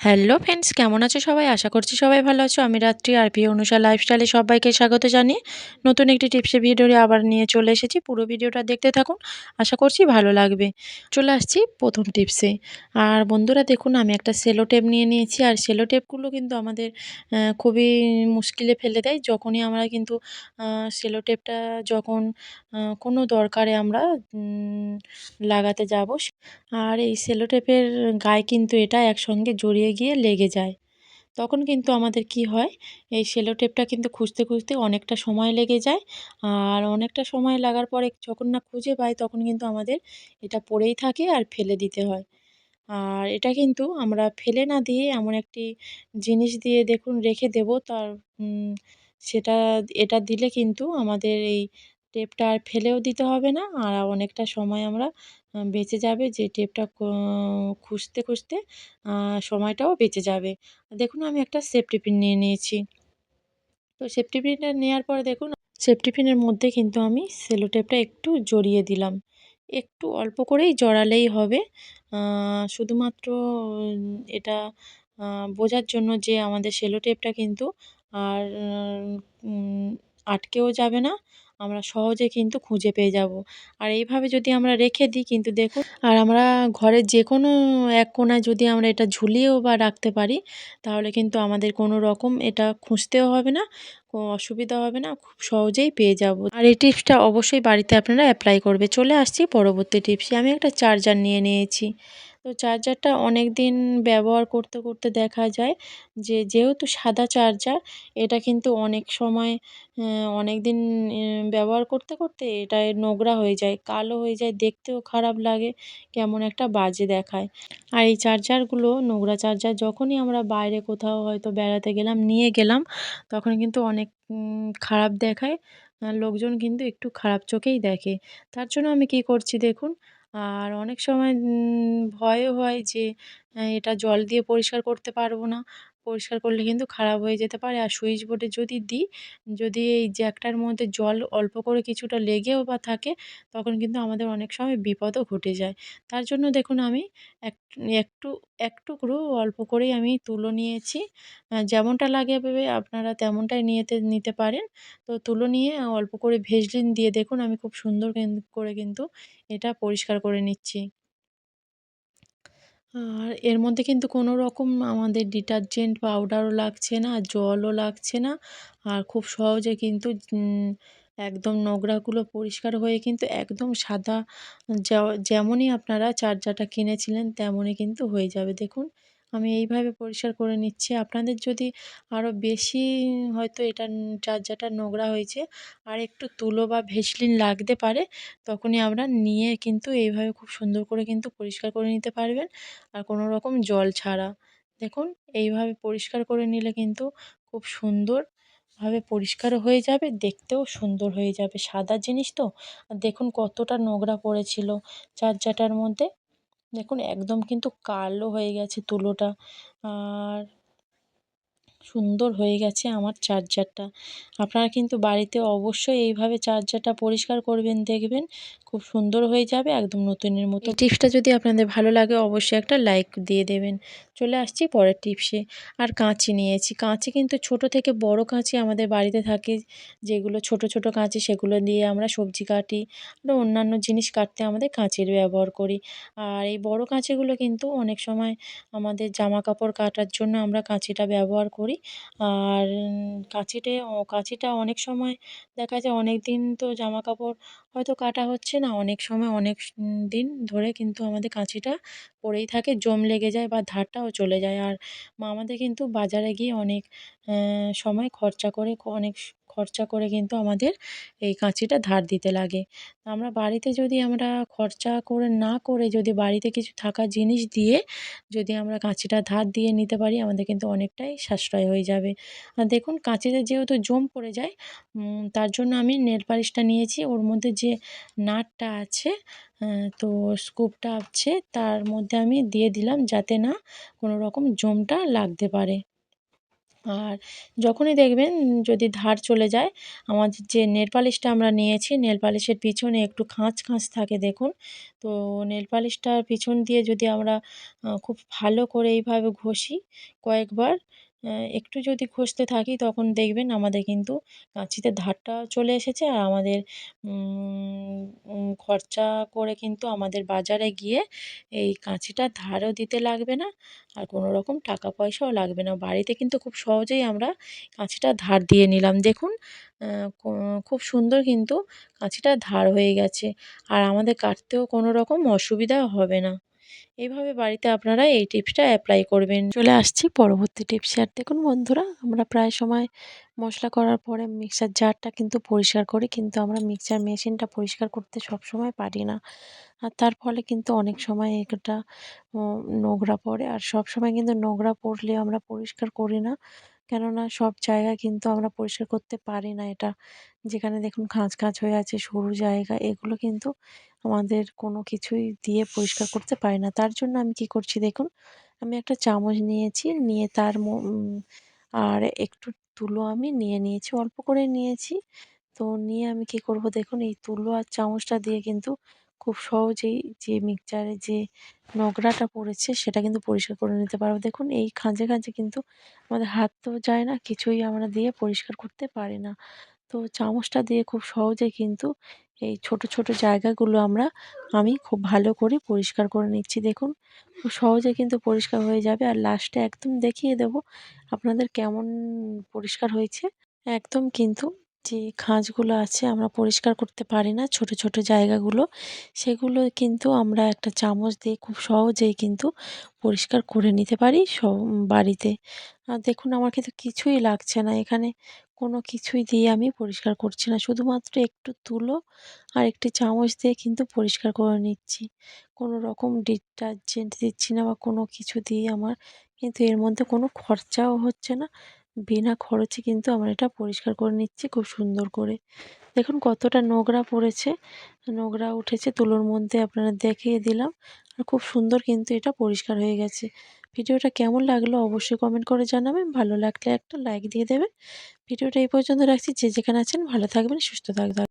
Hello friends কেমন আছো সবাই? আশা করছি সবাই ভালো আছো। আমি রাত্রি আর পি অনুষা লাইফস্টাইলে সবাইকে স্বাগত জানিয়ে নতুন একটি টিপসের ভিডিও আবার নিয়ে চলে এসেছি। পুরো ভিডিওটা দেখতে থাকুন, আশা করছি ভালো লাগবে। চলে আসছি প্রথম টিপসে আর বন্ধুরা দেখুন, আমি একটা সেলো টেপ নিয়ে নিয়েছি। আর সেলো টেপগুলো কিন্তু আমাদের খুবই মুশকিলে ফেলে দেয়। যখনই আমরা কিন্তু সেলো টেপটা যখন কোনো দরকারে আমরা লাগাতে যাব। আর এই সেলো টেপের গায়ে কিন্তু এটা একসঙ্গে জড়িয়ে গিয়ে লেগে যায়। তখন কিন্তু আমাদের কি হয়, এই সেলো টেপটা কিন্তু খুঁজতে খুঁজতে অনেকটা সময় লেগে যায়। আর অনেকটা সময় লাগার পরে যখন না খুঁজে পাই, তখন কিন্তু আমাদের এটা পড়েই থাকে আর ফেলে দিতে হয়। আর এটা কিন্তু আমরা ফেলে না দিয়ে এমন একটি জিনিস দিয়ে দেখুন রেখে দেব, তার সেটা, এটা দিলে কিন্তু আমাদের এই টেপটা আর ফেলেও দিতে হবে না। আর অনেকটা সময় আমরা বেঁচে যাবে যে টেপটা খুঁজতে খুঁজতে সময়টাও বেঁচে যাবে। দেখুন, আমি একটা সেফটি পিন নিয়ে নিয়েছি। তো সেফটি পিনটা নেওয়ার পরে দেখুন, সেফটি পিনের মধ্যে কিন্তু আমি সেলো টেপটা একটু জড়িয়ে দিলাম। একটু অল্প করেই জড়ালেই হবে। শুধুমাত্র, এটা বোঝার জন্য যে আমাদের সেলো টেপটা কিন্তু আর আটকেও যাবে না। আমরা সহজে কিন্তু খুঁজে পেয়ে যাব। আর এইভাবে যদি আমরা রেখে দিই কিন্তু দেখুন, আর আমরা ঘরের যে কোনো এক কোনায় যদি আমরা এটা ঝুলিয়েও বা রাখতে পারি, তাহলে কিন্তু আমাদের কোনো রকম এটা খুঁজতেও হবে না অসুবিধা হবে না, খুব সহজেই পেয়ে যাব। আর এই টিপসটা অবশ্যই বাড়িতে আপনারা অ্যাপ্লাই করবে। চলে আসছি পরবর্তী টিপসে। আমি একটা চার্জার নিয়ে নিয়েছি। তো চার্জারটা অনেক দিন ব্যবহার করতে করতে দেখা যায় যে, যেহেতু সাদা চার্জার, এটা কিন্তু অনেক সময় অনেক দিন ব্যবহার করতে করতে এটা নোংরা হয়ে যায়, কালো হয়ে যায়, দেখতেও খারাপ লাগে, কেমন একটা বাজে দেখায়। আর এই চার্জারগুলো, নোংরা চার্জার, যখনই আমরা বাইরে কোথাও হয়তো বেড়াতে গেলাম, নিয়ে গেলাম, তখন কিন্তু অনেক খারাপ দেখায় লোকজন কিন্তু একটু খারাপ চোখেই দেখে। তার জন্য আমি কি করছি দেখুন আর অনেক সময় ভয়ও হয় যে এটা জল দিয়ে পরিষ্কার করতে পারব না। পরিষ্কার করলে কিন্তু খারাপ হয়ে যেতে পারে। আর সুইচ বোর্ডে যদি দিই, যদি এই জ্যাকটার মধ্যে জল অল্প করে কিছুটা লেগেও বা থাকে, তখন কিন্তু আমাদের অনেক সময় বিপদও ঘটে যায়। তার জন্য দেখুন আমি এক, একটু, এক টুকরো অল্প করেই আমি তুলো নিয়েছি। যেমনটা লাগে ভেবে আপনারা তেমনটাই নিয়েতে, নিতে পারেন। তো তুলো নিয়ে অল্প করে ভেজলিন দিয়ে দেখুন আমি খুব সুন্দর করে কিন্তু এটা পরিষ্কার করে নিচ্ছি। আর এর মধ্যে কিন্তু কোনো রকম আমাদের ডিটারজেন্ট পাউডারও লাগছে না, জলও লাগছে না। আর খুব সহজে কিন্তু একদম নোংরাগুলো পরিষ্কার হয়ে কিন্তু একদম সাদা, যেমনই আপনারা চার্জারটা কিনেছিলেন, তেমনই কিন্তু হয়ে যাবে। দেখুন আমি এইভাবে পরিষ্কার করে নিচ্ছি। আপনাদের যদি আরও বেশি হয়তো এটা চার্জারটা নোংরা হয়েছে, আর একটু তুলো বা ভেসলিন লাগতে পারে, তখনই আমরা নিয়ে কিন্তু এইভাবে খুব সুন্দর করে কিন্তু পরিষ্কার করে নিতে পারবেন। আর কোনো রকম জল ছাড়া। দেখুন, এইভাবে পরিষ্কার করে নিলে কিন্তু খুব সুন্দরভাবে পরিষ্কার হয়ে যাবে, দেখতেও সুন্দর হয়ে যাবে। সাদা জিনিস তো? দেখুন কতটা নোংরা পড়েছিল। চার্জারটার মধ্যে দেখুন একদম কিন্তু কালো হয়ে গেছে তুলোটা। আর সুন্দর হয়ে গেছে আমার চার্জারটা। আপনারা কিন্তু বাড়িতে অবশ্যই এইভাবে চার্জারটা পরিষ্কার করবেন, দেখবেন খুব সুন্দর হয়ে যাবে, একদম নতুনের মতো। টিপসটা যদি আপনাদের ভালো লাগে অবশ্যই একটা লাইক দিয়ে দেবেন। চলে আসছি পরের টিপসে। আর কাঁচি নিয়েছি। কাঁচি কিন্তু ছোট থেকে বড় কাঁচি আমাদের বাড়িতে থাকে। যেগুলো ছোট ছোট কাঁচি, সেগুলো দিয়ে আমরা সবজি কাটি আর অন্যান্য জিনিস কাটতে আমাদের কাঁচির ব্যবহার করি। আর এই বড় কাঁচিগুলো কিন্তু অনেক সময় আমাদের জামা কাপড় কাটার জন্য আমরা কাঁচিটা ব্যবহার করি। আর কাঁচিটে কাঁচিটা অনেক সময় দেখা যায় অনেক দিন তো জামা কাপড় হয়তো কাটা হচ্ছে না, অনেক সময় অনেক দিন ধরে কিন্তু আমাদের কাঁচিটা পড়েই থাকে, জম লেগে যায় বা ধারটাও চলে যায়। আর আমাদের কিন্তু বাজারে গিয়ে অনেক সময় খরচা করে অনেক খরচা করে কিন্তু আমাদের এই কাঁচিটা ধার দিতে লাগে। আমরা বাড়িতে যদি আমরা খরচা করে না করে যদি বাড়িতে কিছু থাকা জিনিস দিয়ে যদি আমরা কাঁচিটা ধার দিয়ে নিতে পারি, আমাদের কিন্তু অনেকটাই সাশ্রয় হয়ে যাবে। আর দেখুন, কাঁচিতে যেহেতু জম পড়ে যায় তার জন্য আমি নেল পালিশটা নিয়েছি। ওর মধ্যে যে নাটটা আছে তো স্কুপটা আছে, তার মধ্যে আমি দিয়ে দিলাম যাতে না কোনো রকম জমটা লাগতে পারে। আর যখনই দেখবেন যদি ধার চলে যায়, আমাদের যে নেল পালিশটা আমরা নিয়েছি, নেল পালিশের পিছনে একটু খাঁচ খাঁচ থাকে দেখুন। তো নেল পালিশটার পিছন দিয়ে যদি আমরা খুব ভালো করে এইভাবে ঘষি কয়েকবার একটু যদি ঘষতে থাকি তখন দেখবেন আমাদের কিন্তু কাঁচিতে ধারটা চলে এসেছে আর আমাদের খরচা করে কিন্তু আমাদের বাজারে গিয়ে এই কাঁচিটা ধারও দিতে লাগবে না আর কোনো রকম টাকা পয়সাও লাগবে না। বাড়িতে কিন্তু খুব সহজেই আমরা কাঁচিটা ধার দিয়ে নিলাম। দেখুন খুব সুন্দর কিন্তু কাঁচিটা ধার হয়ে গেছে। আর আমাদের কাটতেও কোনো রকম অসুবিধা হবে না। এইভাবে বাড়িতে আপনারা এই টিপসটা অ্যাপ্লাই করবেন। চলে আসছি পরবর্তী টিপস। আর দেখুন বন্ধুরা, আমরা প্রায় সময় মশলা করার পরে মিক্সার জারটা কিন্তু পরিষ্কার করি, কিন্তু আমরা মিক্সার মেশিনটা পরিষ্কার করতে সব সময় পারি না। আর তার ফলে কিন্তু অনেক সময় এটা নোংরা পড়ে। আর সব সময় কিন্তু নোংরা পড়লে আমরা পরিষ্কার করি না। কেননা সব জায়গায় কিন্তু আমরা পরিষ্কার করতে পারি না এটা। যেখানে দেখুন খাঁজ খাঁজ হয়ে আছে, সরু জায়গা, এগুলো কিন্তু আমাদের কোনো কিছুই দিয়ে পরিষ্কার করতে পারি না। তার জন্য আমি কি করছি দেখুন, আমি একটা চামচ নিয়েছি, নিয়ে তার আর একটু তুলো আমি নিয়ে নিয়েছি, অল্প করে নিয়েছি। তো নিয়ে আমি কি করব দেখুন, এই তুলো আর চামচটা দিয়ে কিন্তু খুব সহজেই যে মিক্সচারে যে নোংরাটা পড়েছে সেটা কিন্তু পরিষ্কার করে নিতে পারব। দেখুন, এই খাঁজে খাঁজে কিন্তু আমাদের হাত তো যায় না, কিছুই আমরা দিয়ে পরিষ্কার করতে পারি না। তো চামচটা দিয়ে খুব সহজে কিন্তু এই ছোট ছোট জায়গাগুলো আমরা, আমি খুব ভালো করে পরিষ্কার করে নিচ্ছি। দেখুন, খুব সহজে কিন্তু পরিষ্কার হয়ে যাবে। আর লাস্টে একদম দেখিয়ে দেব আপনাদের কেমন পরিষ্কার হয়েছে। একদম কিন্তু যে খাঁজগুলো আছে আমরা পরিষ্কার করতে পারি না, ছোট ছোট জায়গাগুলো, সেগুলো কিন্তু আমরা একটা চামচ দিয়ে খুব সহজেই কিন্তু পরিষ্কার করে নিতে পারি সব বাড়িতে। আর দেখুন, আমার কিন্তু কিছুই লাগছে না। এখানে কোনো কিছুই দিয়ে আমি পরিষ্কার করছি না। শুধুমাত্র একটু তুলো আর একটি চামচ দিয়ে কিন্তু পরিষ্কার করে নিচ্ছি। কোনো রকম ডিটারজেন্ট দিচ্ছি না বা কোনো কিছু দিয়ে আমার কিন্তু এর মধ্যে কোনো খরচাও হচ্ছে না। বিনা খরচে কিন্তু আমরা এটা পরিষ্কার করে নিচ্ছি খুব সুন্দর করে। দেখুন কতটা নোংরা পড়েছে। নোংরা উঠেছে তুলোর মধ্যে আপনারা দেখিয়ে দিলাম আর খুব সুন্দর কিন্তু এটা পরিষ্কার হয়ে গেছে। ভিডিওটা কেমন লাগল অবশ্যই কমেন্ট করে জানাবেন। ভালো লাগলে একটা লাইক দিয়ে দেবেন। ভিডিওটা এই পর্যন্ত রাখছি। যে যেখানে আছেন ভালো থাকবেন সুস্থ থাকবেন।